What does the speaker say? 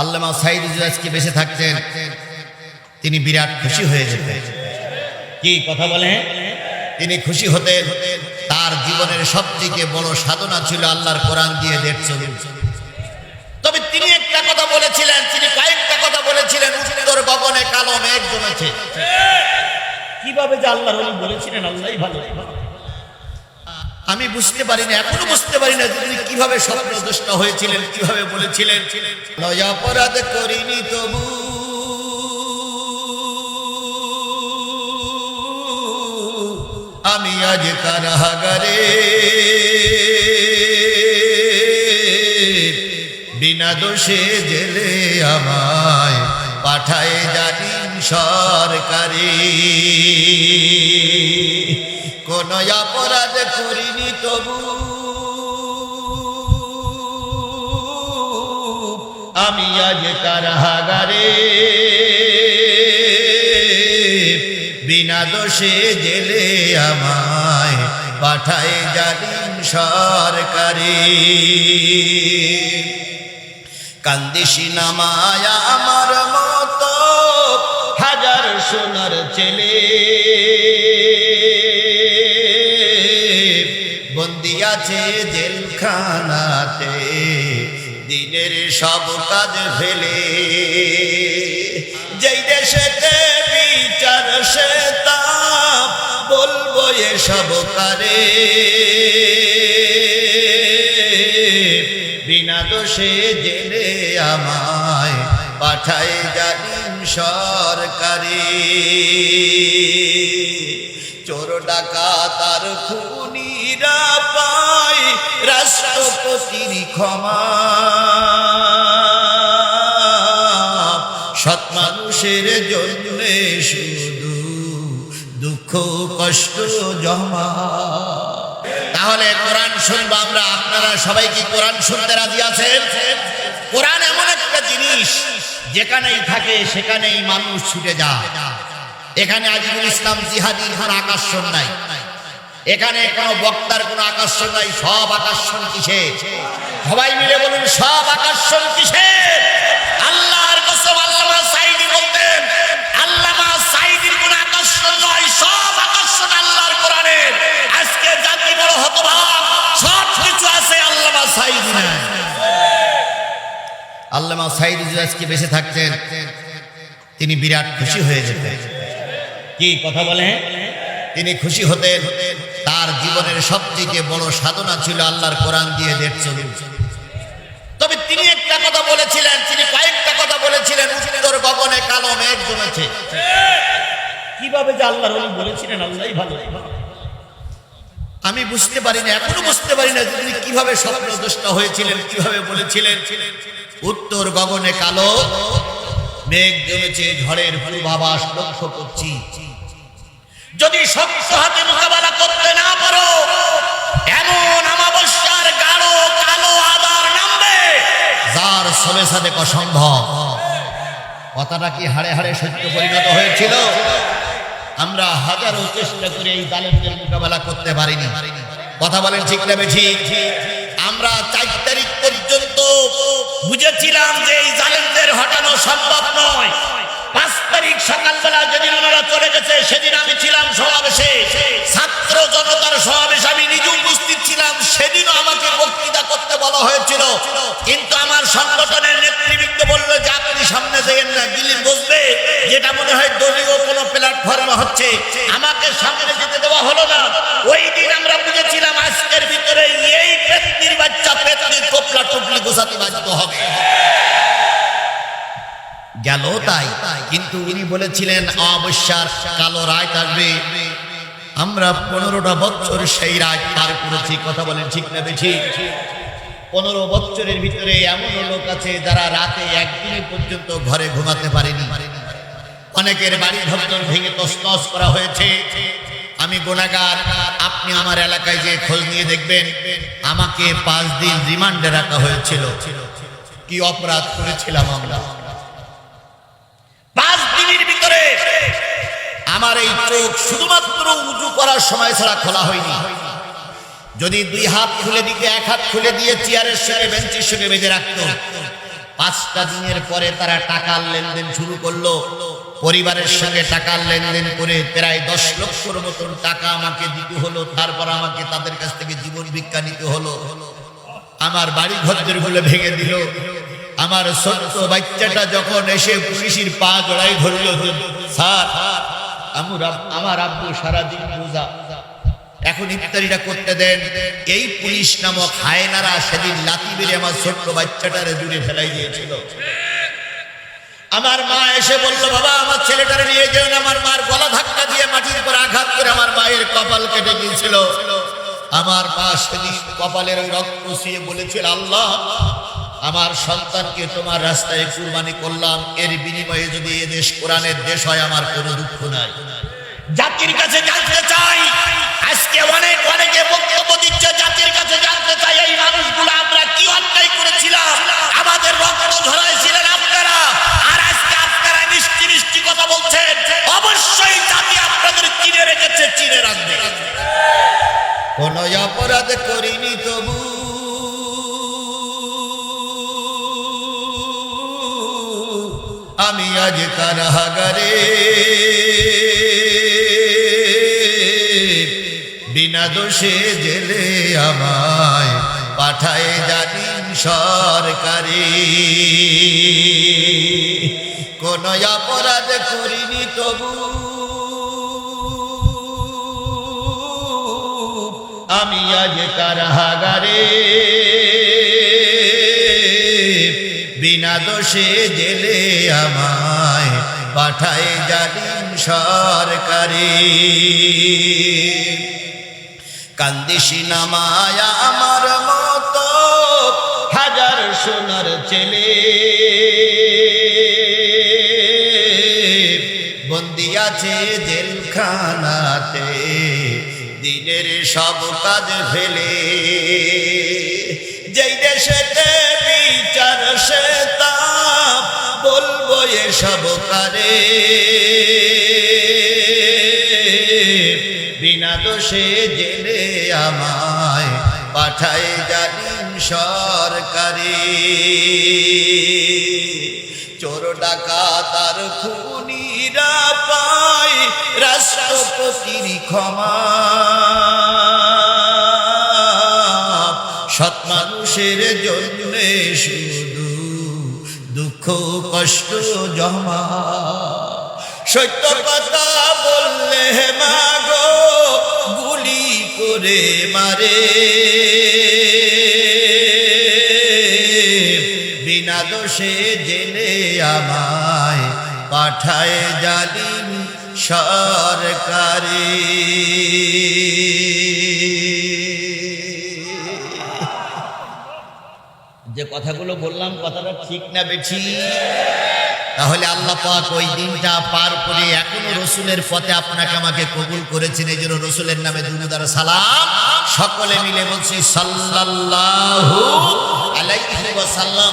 আল্লামা সাইদি আজকে বেঁচে থাকতেন, তিনি বিরাট খুশি হয়ে যেতেন। কি কথা বলে তিনি খুশি হতেন। তার জীবনের সবথেকে বড় সাধনা ছিল আল্লাহর কোরআন দিয়ে দেড় চলুন। তবে তিনি একটা কথা বলেছিলেন, তিনি কয়েকটা কথা বলেছিলেন, উত্তর গগনে কালো মেঘ জমেছে। কীভাবে যে আল্লাহর ওলি বলেছিলেন, আল্লাহই ভালো। আমি বুঝতে পারি না এখনও বুঝতে পারি না তিনি কীভাবে স্বপ্নদৃষ্ট হয়েছিলেন, কীভাবে বলেছিলেন? নয় অপরাধ করিনি তবু। আমি আজ কারাগারে। বিনা দোষে জেলে আমায় পাঠায় জানিন সরকারি। কোন অপরাধ করিনি তবু। আমি আজ কারাগারে। বিনা দোষে জেলে আমায় পাঠায় জানিন সরকারি। কান্দিসি নামায়া আমার মতো হাজার সোনার ছেলে। বন্দি আছে জেলখানাতে দিনের সব কাজ ফেলে। যেই দেশেতে বিচার, সে বলব এসব কারে। বিনা দোষে জেলে আমায় পাঠায় জানিন সরকারি। চোর ডাকা তার খুনিরা পায় রাষ্ট্রপতির ক্ষমা। সৎ মানুষের জন্য শুধু দুঃখ, কষ্ট জমা। তাহলে কোরআন শুনব আমরা। আপনারা সবাই কি কোরআন শুনতে রাজি আছেন? কোরআন এমন একটা জিনিস, যেখানেই থাকে সেখানেই মানুষ ছুটে যায়। এখানে আজিজুল ইসলাম জিহাদির কোনো আকর্ষণ নাই। এখানে কোনো বক্তার কোনো আকর্ষণ নাই, সব আকর্ষণ কিসে? সবাই মিলে বলুন, সব আকর্ষণ কিসে? আল্লাহর কসম আল্লামা সাইদি বলতেন, আল্লামা সাইদির কোনো আকর্ষণ নয়, সব আকর্ষণ আল্লাহর কোরআনের আজকে জাতি বড় হতভাগ সব কিছু আছে আল্লামা সাইদি নাই আল্লামা সাইদি যদি আজকে বেঁচে থাকতেন, তিনি বিরাট খুশি হয়ে যেতেন। কি কথা বলে? তিনি খুশি হতেন তার জীবনের সবথেকে বড় সাধনা ছিল আল্লাহর কোরআন দিয়ে দেড় তবে তিনি একটা কথা বলেছিলেন, তিনি কয়েকটা কথা বলেছিলেন, উত্তর গগনে কালো মেঘ জমেছে। কীভাবে যে আল্লাহর ওলি বলেছিলেন, আল্লাহই ভালো। আমি বুঝতে পারি না এখনও বুঝতে পারি না তিনি কীভাবে স্বপ্নদৃষ্ট হয়েছিলেন, কীভাবে বলেছিলেন। উত্তর গগনে কালো মেঘ জমেছে, ঝড়ের পূর্বাভাস লক্ষ্য করছি। যদি শক্ত হাতে মোকাবেলা করতে না পারো, এমন অমাবস্যার গাঢ় কালো আদার নামবে যার সবে সাথে অসম্ভব। কথাটা কি হাড়ে হাড়ে সত্য পরিণত হয়েছিল? আমরা হাজারো চেষ্টা করে এই জালেমদের মোকাবেলা করতে পারিনি। কথা বলেন ঠিক না বেশি আমরা চার তারিখ পর্যন্ত বুঝেছিলাম যে এই জালেমদের হটানো সম্ভব নয়। তারিখ সকালবেলা যেদিন ওনারা চলে গেছে, সেদিন আমি ছিলাম সমাবেশে। ছাত্র জনতার সমাবেশ আমি নিজে উপস্থিত ছিলাম। সেদিনও আমাকে বক্তৃতা করতে বলা হয়েছিল। কিন্তু আমার সংগঠনের নেতৃবৃন্দ বলল, যে আপনি সামনে যেয়েন না দিল্লি বসবে। যেটা মনে হয় দলীয় কোনো প্ল্যাটফর্মে হচ্ছে। আমাকে সামনে যেতে দেওয়া হলো না। ওই দিন আমরা বুঝেছিলাম, আজকের ভিতরে এই পেতনির বাচ্চা পেতনির টোপলা টুপলি গোসাতে বাধ্য হবে। গেল তাই। কিন্তু উনি বলেছিলেন অমাবস্যার কালো রায় আসবে আমরা পনেরোটা বছর সেই রায় পার করেছি। কথা বলেন ঠিক না বেশি পনেরো বছরের ভিতরে এমন লোক আছে যারা রাতে একদিনের পর্যন্ত ঘরে ঘুমাতে পারেনি। অনেকের বাড়ি ঘর ভেঙে তসনস করা হয়েছে। আমি গোনাগার আপনি আমার এলাকায় যে খোঁজ নিয়ে দেখবেন, আমাকে পাঁচ দিন রিমান্ডে রাখা হয়েছিল। কি অপরাধ করেছিলাম আমরা? পাঁচ দিনের ভিতরে আমার এই চোখ শুধুমাত্র উঁচু করার সময় ছাড়া খোলা হয়নি। যদি দুই হাত খুলে দিতে, এক হাত খুলে দিয়ে চেয়ারের সঙ্গে বেঞ্চের সঙ্গে বেঁধে রাখতো, পাঁচটা দিনের পরে তারা টাকার লেনদেন শুরু করল। পরিবারের সঙ্গে টাকার লেনদেন করে প্রায় দশ লক্ষর মতন টাকা আমাকে দিতে হলো, তারপর আমাকে তাদের কাছ থেকে জীবন ভিক্ষা নিতে হলো। আমার বাড়ি ঘরদেরগুলো ভেঙে দিল। আমার ছোট্ট বাচ্চাটা যখন এসে পুলিশের পা জড়াই ধরল, স্যার, আমার আমার আব্বু সারাদিন রোজা। এখন ইফতারিটা করতে দেন। এই পুলিশ নামক হায়নারা সেদিন লাতি বেড়ে আমার ছোট্ট বাচ্চাটারে দূরে ফেলাই দিয়েছিল। আমার মা এসে বলল, বাবা, আমার ছেলেটারে নিয়ে যেও না। আমার মার গলা ধাক্কা দিয়ে মাটির উপর আঘাত করে আমার মায়ের কপাল কেটে গিয়েছিল আমার মা সেদিন কপালের রক্ত বলেছিল, আল্লাহ আমার সন্তানকে তোমার রাস্তায় কুরবানি করলাম। এর বিনিময়ে যদি এ দেশ কোরআনের দেশ হয়, আমার কোনো দুঃখ নাই। জাতির কাছে জানতে চাই, আজকে অনেক অনেকে বক্তব্য দিচ্ছে, জাতির কাছে জানতে চাই, এই মানুষগুলো আমরা কি অন্যায় করেছিলাম? আমাদের রক্ত ধরাইছিলেন আপনারা। আর আজকে আপনারা মিষ্টি মিষ্টি কথা বলছেন। অবশ্যই জাতি আপনাদের চিনে রেখেছে, চিনে রাখবে। কোন অপরাধ করিনি তবু। আমি আজ কারাগারে বিনা দোষে জেলে আমায় পাঠায় জানিন সরকারি। কোন অপরাধ করিনি তবু। আমি আজ কারাগারে বিনা দোষে জেলে আমায় পাঠায় জানিন সরকারি। কান্দিসি নামায়া আমার মতো হাজার সোনার ছেলে। বন্দি আছে জেলখানাতে, দিনের সব কাজ ফেলে। যেই দেশেতে বিচার সে তা বলব এসব কারে। বিনা দোষে জেলে আমায় পাঠায় জানিন সরকারি। চোর ডাকা তার খুনিরা পায় রাষ্ট্রপতির ক্ষমা। সৎ মানুষের জন্য শুধু দুঃখ, কষ্ট, জমা। সত্য কথা বললে মাগো, গুলি করে মারে। বিনা দোষে জেলে আমায় পাঠায় জালিম সরকারি। কথাগুলো বললাম, কথাটা ঠিক না বেছি তাহলে আল্লাহ পাক ওই দিনটা পার করে এখন রসুলের পথে আপনাকে আমাকে কবুল করেছেন, এই জন্য রসুলের নামে দুনুদার সালাম। সকলে মিলে বলছি, সাল্লাল্লাহু আলাইহি ওয়াসাল্লাম।